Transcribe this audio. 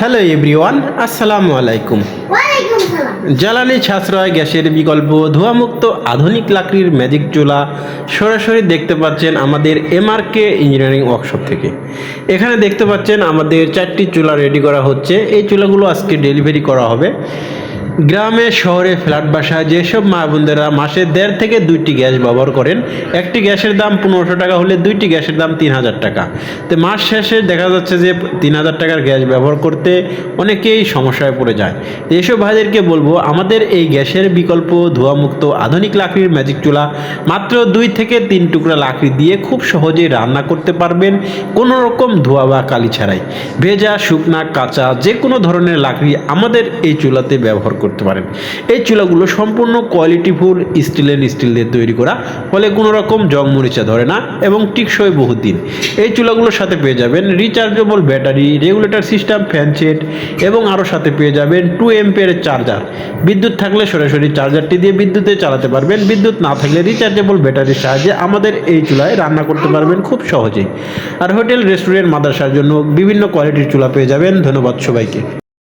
Hello everyone আসসালামু আলাইকুম। জ্বালানি সাশ্রয় গ্যাসের বিকল্প ধোঁয়ামুক্ত আধুনিক লাকড়ির ম্যাজিক চুলা সরাসরি দেখতে পাচ্ছেন আমাদের এমআরকে ইঞ্জিনিয়ারিং ওয়ার্কশপ থেকে। এখানে দেখতে পাচ্ছেন আমাদের চারটি চুলা রেডি করা হচ্ছে। এই চুলাগুলো আজকে ডেলিভারি করা হবে। গ্রামে, শহরে, ফ্ল্যাট বাসায় যেসব মা বোনদেরা মাসে দেড় থেকে দুইটি গ্যাস ব্যবহার করেন, একটি গ্যাসের দাম পনেরোশো টাকা হলে দুইটি গ্যাসের দাম তিন হাজার টাকা। তো মাস শেষে দেখা যাচ্ছে যে তিন হাজার টাকার গ্যাস ব্যবহার করতে অনেকেই সমস্যায় পড়ে যায়। এসব ভাইদেরকে বলব, আমাদের এই গ্যাসের বিকল্প ধোঁয়ামুক্ত আধুনিক লাকড়ির ম্যাজিক চুলা মাত্র দুই থেকে তিন টুকরা লাকড়ি দিয়ে খুব সহজেই রান্না করতে পারবেন, কোনো রকম ধোঁয়া বা কালি ছাড়াই। ভেজা, শুকনা, কাঁচা যে কোনো ধরনের লাকড়ি আমাদের এই চুলাতে ব্যবহার করতে পারেন। এই চুলাগুলো সম্পূর্ণ কোয়ালিটিফুল স্টিলের স্টিল দিয়ে তৈরি করা। ফলে কোনো রকম জং মরিচা ধরে না এবং টিকসই বহুত দিন এই চুলাগুলোর সাথে পেয়ে যাবেন rechargeable battery regulator system fan set এবং আরও সাথে পেয়ে যাবেন টু এমপের চার্জার বিদ্যুৎ থাকলে সরাসরি চার্জারটি দিয়ে বিদ্যুতে চালাতে পারবেন। বিদ্যুৎ না থাকলে রিচার্জেবল ব্যাটারির সাহায্যে আমাদের এই চুলায় রান্না করতে পারবেন খুব সহজেই। আর হোটেল রেস্টুরেন্ট মাদ্রাসার জন্য বিভিন্ন কোয়ালিটির চুলা পেয়ে যাবেন। ধন্যবাদ সবাইকে।